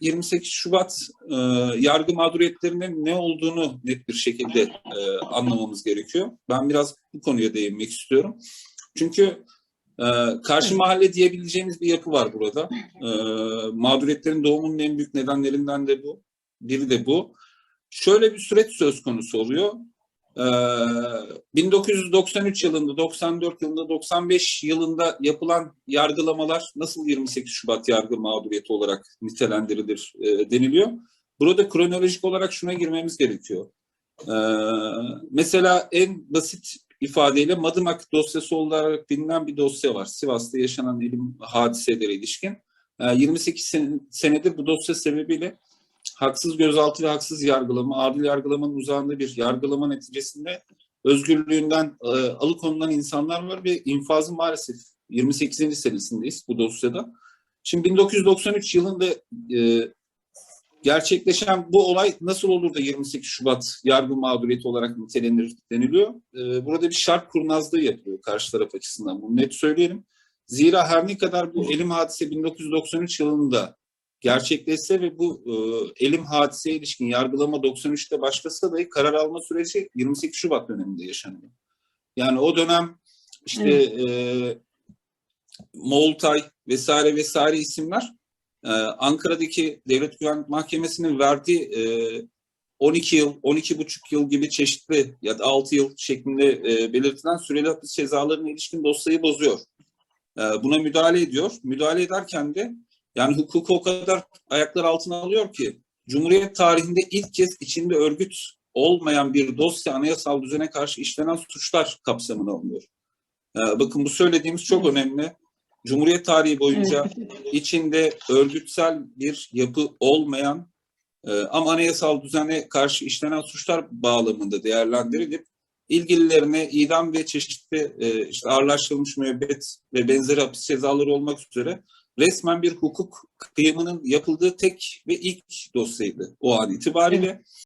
28 Şubat e, yargı mağduriyetlerinin ne olduğunu net bir şekilde e, anlamamız gerekiyor. Ben biraz bu konuya değinmek istiyorum. Çünkü e, karşı mahalle diyebileceğimiz bir yapı var burada. E, mağduriyetlerin doğumunun en büyük nedenlerinden de bu. Biri de bu. Şöyle bir süreç söz konusu oluyor. Ee, 1993 yılında, 94 yılında, 95 yılında yapılan yargılamalar nasıl 28 Şubat yargı mağduriyeti olarak nitelendirilir e, deniliyor. Burada kronolojik olarak şuna girmemiz gerekiyor. Ee, mesela en basit ifadeyle Madımak dosyası olarak bilinen bir dosya var. Sivas'ta yaşanan elim hadiselere ilişkin. Ee, 28 sen- senedir bu dosya sebebiyle haksız gözaltı ve haksız yargılama, adil yargılamanın uzağında bir yargılama neticesinde özgürlüğünden e, alıkonulan insanlar var ve infazın maalesef 28. senesindeyiz bu dosyada. Şimdi 1993 yılında e, gerçekleşen bu olay nasıl olur da 28 Şubat yargı mağduriyeti olarak nitelenir deniliyor. E, burada bir şart kurnazlığı yapılıyor karşı taraf açısından. Bunu net söyleyelim. Zira her ne kadar bu elim hadise 1993 yılında gerçekleşse ve bu e, elim hadiseye ilişkin yargılama 93'te başlasa dahi karar alma süreci 28 Şubat döneminde yaşanıyor. Yani o dönem işte e, Moğoltay vesaire vesaire isimler e, Ankara'daki Devlet Güvenlik Mahkemesi'nin verdiği e, 12 yıl, 12 buçuk yıl gibi çeşitli ya da 6 yıl şeklinde e, belirtilen süreli hapis cezalarına ilişkin dosyayı bozuyor. E, buna müdahale ediyor. Müdahale ederken de yani hukuku o kadar ayaklar altına alıyor ki Cumhuriyet tarihinde ilk kez içinde örgüt olmayan bir dosya anayasal düzene karşı işlenen suçlar kapsamına alınıyor. Ee, bakın bu söylediğimiz çok önemli. Cumhuriyet tarihi boyunca içinde örgütsel bir yapı olmayan e, ama anayasal düzene karşı işlenen suçlar bağlamında değerlendirilip ilgililerine idam ve çeşitli e, işte ağırlaştırılmış müebbet ve benzeri hapis cezaları olmak üzere resmen bir hukuk kıyımının yapıldığı tek ve ilk dosyaydı o an itibariyle.